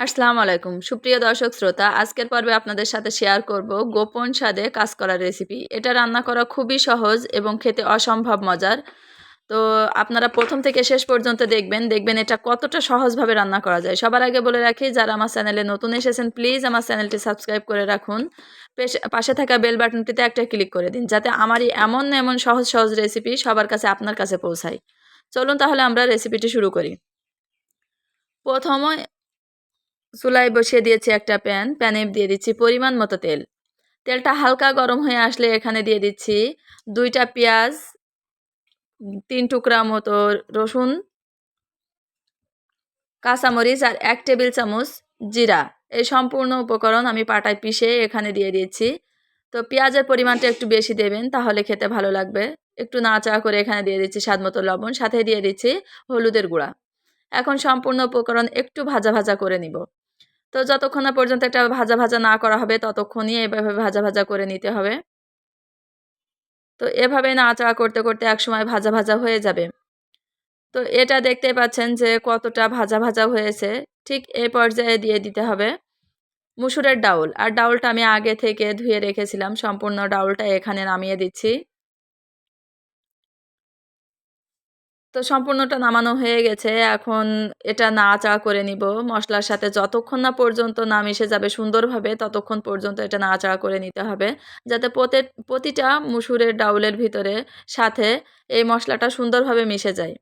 আসসালামু আলাইকুম। সুপ্রিয় দর্শক, শ্রোতা, আজকের পর্বে আপনাদের সাথে শেয়ার করব গোপন স্বাদে কাজ করার রেসিপি এটা রান্না করা খুবই সহজ এবং খেতে অসম্ভব মজার। তো আপনারা প্রথম থেকে শেষ পর্যন্ত দেখবেন দেখবেন এটা কতটা সহজভাবে রান্না করা যায়। সবার আগে বলে রাখি, যারা আমার চ্যানেলে নতুন এসেছেন প্লিজ আমার চ্যানেলটি সাবস্ক্রাইব করে রাখুন। পেশ- থাকা বেল বাটনটিতে একটা ক্লিক করে দিন, যাতে আমারই এমন এমন সহজ সহজ রেসিপি সবার কাছে আপনার কাছে পৌঁছায়। চলুন তাহলে আমরা রেসিপিটি শুরু করি। প্রথমে চুলায় বসিয়ে দিয়েছি একটা প্যান, প্যানে দিয়ে দিচ্ছি পরিমাণ মতো তেল। তেলটা হালকা গরম হয়ে আসলে এখানে দিয়ে দিচ্ছি দুইটা পেঁয়াজ, তিন টুকরা মতো রসুন, কাঁচামরিচ আর এক টেবিল চামচ জিরা। এই সম্পূর্ণ উপকরণ আমি পাটায় পিষে এখানে দিয়ে দিচ্ছি তো পেঁয়াজের পরিমাণটা একটু বেশি দেবেন তাহলে খেতে ভালো লাগবে। একটু নাচা করে এখানে দিয়ে দিচ্ছি স্বাদ মতো লবণ, সাথে দিয়ে দিচ্ছি হলুদের গুঁড়া। এখন সম্পূর্ণ উপকরণ একটু ভাজা ভাজা করে নিব। তো যতক্ষণ না পর্যন্ত এটা ভাজা ভাজা না করা হবে, ততক্ষণই এভাবে ভাজা ভাজা করে নিতে হবে। তো এভাবে নাড়াচাড়া করতে করতে একসময় ভাজা ভাজা হয়ে যাবে। তো এটা দেখতে পাচ্ছেন যে কতটা ভাজা ভাজা হয়েছে। ঠিক এই পর্যায়ে দিয়ে দিতে হবে মুসুরের ডাউল। আর ডাউলটা আমি আগে থেকে ধুয়ে রেখেছিলাম। সম্পূর্ণ ডাউলটা এখানে নামিয়ে দিচ্ছি। তো সম্পূর্ণটা নামানো হয়ে গেছে। এখন এটা নাড়াচাড়া করে নিব। মশলার সাথে যতক্ষণ না পর্যন্ত না মিশে যাবে সুন্দরভাবে, ততক্ষণ পর্যন্ত এটা নাড়াচাড়া করে নিতে হবে। যাতে প্রতি প্রতিটা মুসুরের ডাউলের ভিতরে সাথে এই মশলাটা সুন্দরভাবে মিশে যায়।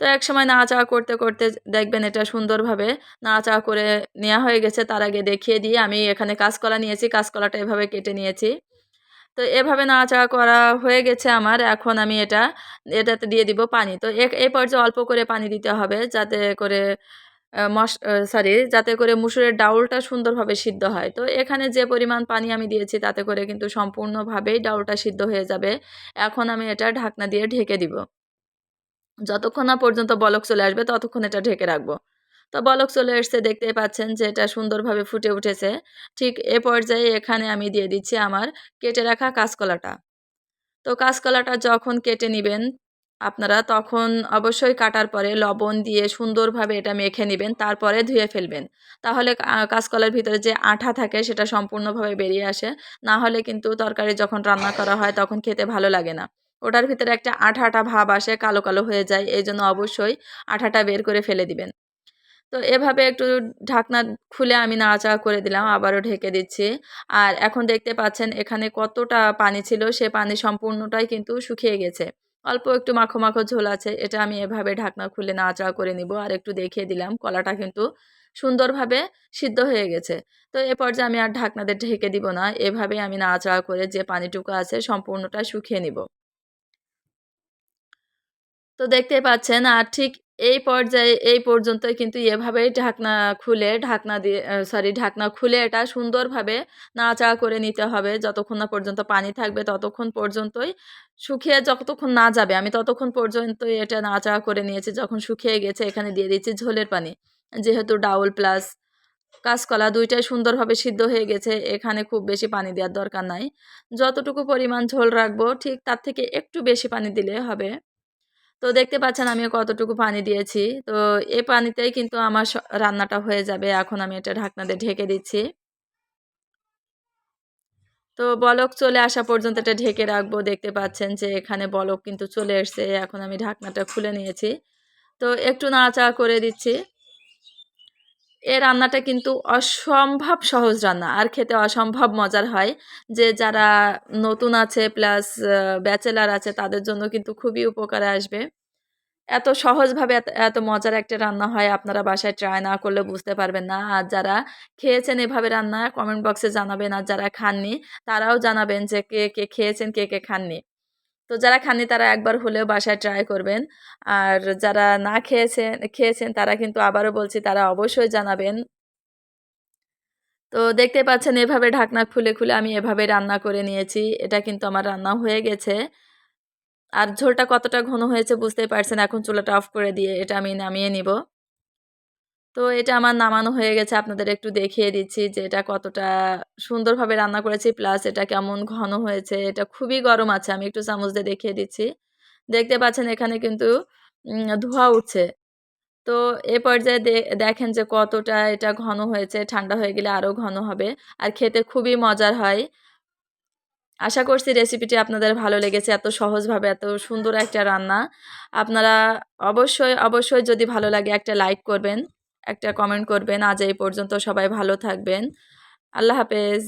তো এক সময় নাড়াচাড়া করতে করতে দেখবেন এটা সুন্দরভাবে নাড়াচাড়া করে নেওয়া হয়ে গেছে। তার আগে দেখিয়ে দিয়ে আমি এখানে কাঁচকলা নিয়েছি। কাঁচকলাটা এভাবে কেটে নিয়েছি। তো এভাবে নাড়াচাড়া করা হয়ে গেছে আমার। এখন আমি এটা, এটাতে দিয়ে দিব পানি। তো এই পর্যায়ে অল্প করে পানি দিতে হবে যাতে করে মশ সরি যাতে করে মুসুরের ডাউলটা সুন্দরভাবে সিদ্ধ হয়। তো এখানে যে পরিমাণ পানি আমি দিয়েছি তাতে করে কিন্তু সম্পূর্ণভাবেই ডাউলটা সিদ্ধ হয়ে যাবে। এখন আমি এটা ঢাকনা দিয়ে ঢেকে দিব। যতক্ষণ না পর্যন্ত বলক চলে আসবে ততক্ষণ এটা ঢেকে রাখব। তো বলক চলে এসছে, দেখতেই পাচ্ছেন যে এটা সুন্দরভাবে ফুটে উঠেছে। ঠিক এ পর্যায়ে এখানে আমি দিয়ে দিচ্ছি আমার কেটে রাখা কাঁচকলাটা। তো কাঁচকলাটা যখন কেটে নেবেন, আপনারা তখন অবশ্যই কাটার পরে লবণ দিয়ে সুন্দরভাবে এটা মেখে নেবেন, তারপরে ধুয়ে ফেলবেন। তাহলে কাঁচকলার ভিতরে যে আঠা থাকে, সেটা সম্পূর্ণভাবে বেরিয়ে আসে। না হলে কিন্তু তরকারি যখন রান্না করা হয়, তখন খেতে ভালো লাগে না। ওটার ভিতরে একটা আঠা আঠা ভাব আসে, কালো কালো হয়ে যায়। এই জন্য অবশ্যই আঠাটা বের করে ফেলে দিবেন। তো এভাবে একটু ঢাকনা খুলে আমি নাড়াচাড়া করে দিলাম, আবারও ঢেকে দিচ্ছি। আর এখন দেখতে পাচ্ছেন এখানে কতটা পানি ছিল, সে পানি সম্পূর্ণটাই কিন্তু শুকিয়ে গেছে। অল্প একটু মাখো মাখো ঝোল আছে, এটা আমি এভাবে ঢাকনা খুলে নাড়াচাড়া করে নিব। আর একটু দেখিয়ে দিলাম, কলাটা কিন্তু সুন্দরভাবে সিদ্ধ হয়ে গেছে। তো এ পর্যায়ে আমি আর ঢাকনাতে ঢেকে দিব না, এভাবে আমি নাড়াচাড়া করে যে পানিটুকু আছে সম্পূর্ণটা শুকিয়ে নিব। তো দেখতেই পাচ্ছেন, আর ঠিক এই পর্যায়ে, এই পর্যন্তই কিন্তু এভাবেই ঢাকনা খুলে, ঢাকনা দিয়ে সরি ঢাকনা খুলে এটা সুন্দরভাবে নাড়াচাড়া করে নিতে হবে। যতক্ষণ না পর্যন্ত পানি থাকবে ততক্ষণ পর্যন্তই শুকিয়ে, যতক্ষণ না যাবে, আমি ততক্ষণ পর্যন্তই এটা নাড়াচাড়া করে নিয়েছি। যখন শুকিয়ে গেছে, এখানে দিয়ে দিচ্ছি ঝোলের পানি। যেহেতু ডাউল প্লাস কাঁচকলা দুইটাই সুন্দরভাবে সিদ্ধ হয়ে গেছে, এখানে খুব বেশি পানি দেওয়ার দরকার নাই। যতটুকু পরিমাণ ঝোল রাখব, ঠিক তার থেকে একটু বেশি পানি দিলে হবে। তো দেখতে পাচ্ছেন আমি কতটুকু পানি দিয়েছি। তো এই পানিতেই কিন্তু আমার রান্নাটা হয়ে যাবে। এখন আমি এটা ঢাকনা দিয়ে ঢেকে দিচ্ছি। তো বলক চলে আসা পর্যন্ত এটা ঢেকে রাখব। দেখতে পাচ্ছেন যে এখানে বলক কিন্তু চলে এসছে। এখন আমি ঢাকনাটা খুলে নিয়েছি। তো একটু নাড়াচাড়া করে দিচ্ছি। এই রান্নাটা কিন্তু অসম্ভব সহজ রান্না। আর খেতে অসম্ভব মজার হয় যে যারা নতুন আছে প্লাস ব্যাচেলার আছে তাদের জন্য কিন্তু খুবই উপকারে আসবে। এত সহজভাবে এত মজার একটা রান্না হয় আপনারা বাসায় ট্রাই না করলে বুঝতে পারবেন না। আর যারা খেয়েছেন এভাবে রান্না কমেন্ট বক্সে জানাবেন। আর যারা খাননি, তারাও জানাবেন যে কে কে খেয়েছেন, কে কে খাননি। তো যারা খাননি তারা একবার হলেও বাসায় ট্রাই করবেন। আর যারা না খেয়েছেন খেয়েছেন তারা কিন্তু আবারও বলছি তারা অবশ্যই জানাবেন। তো দেখতে পাচ্ছেন এভাবে ঢাকনা খুলে খুলে আমি এভাবে রান্না করে নিয়েছি। এটা কিন্তু আমার রান্না হয়ে গেছে। আর ঝোলটা কতটা ঘন হয়েছে বুঝতেই পারছেন, এখন চুলাটা অফ করে দিয়ে এটা আমি নামিয়ে নিব। তো এটা আমার নামানো হয়ে গেছে, আপনাদের একটু দেখিয়ে দিচ্ছি যে এটা কতটা সুন্দরভাবে রান্না করেছি, প্লাস এটা কেমন ঘন হয়েছে, এটা খুবই গরম আছে, আমি একটু চামচ দিয়ে দেখিয়ে দিচ্ছি। দেখতে পাচ্ছেন এখানে কিন্তু ধোঁয়া উঠছে। তো এ পর্যায়ে দেখেন যে কতটা এটা ঘন হয়েছে, ঠান্ডা হয়ে গেলে আরও ঘন হবে, আর খেতে খুবই মজার হয়। আশা করছি রেসিপিটি আপনাদের ভালো লেগেছে, এত সহজভাবে, এত সুন্দর একটা রান্না। আপনারা অবশ্যই অবশ্যই যদি ভালো লাগে একটা লাইক করবেন। একটা কমেন্ট করবেন। আজ এই পর্যন্ত সবাই ভালো থাকবেন। আল্লাহ হাফেজ।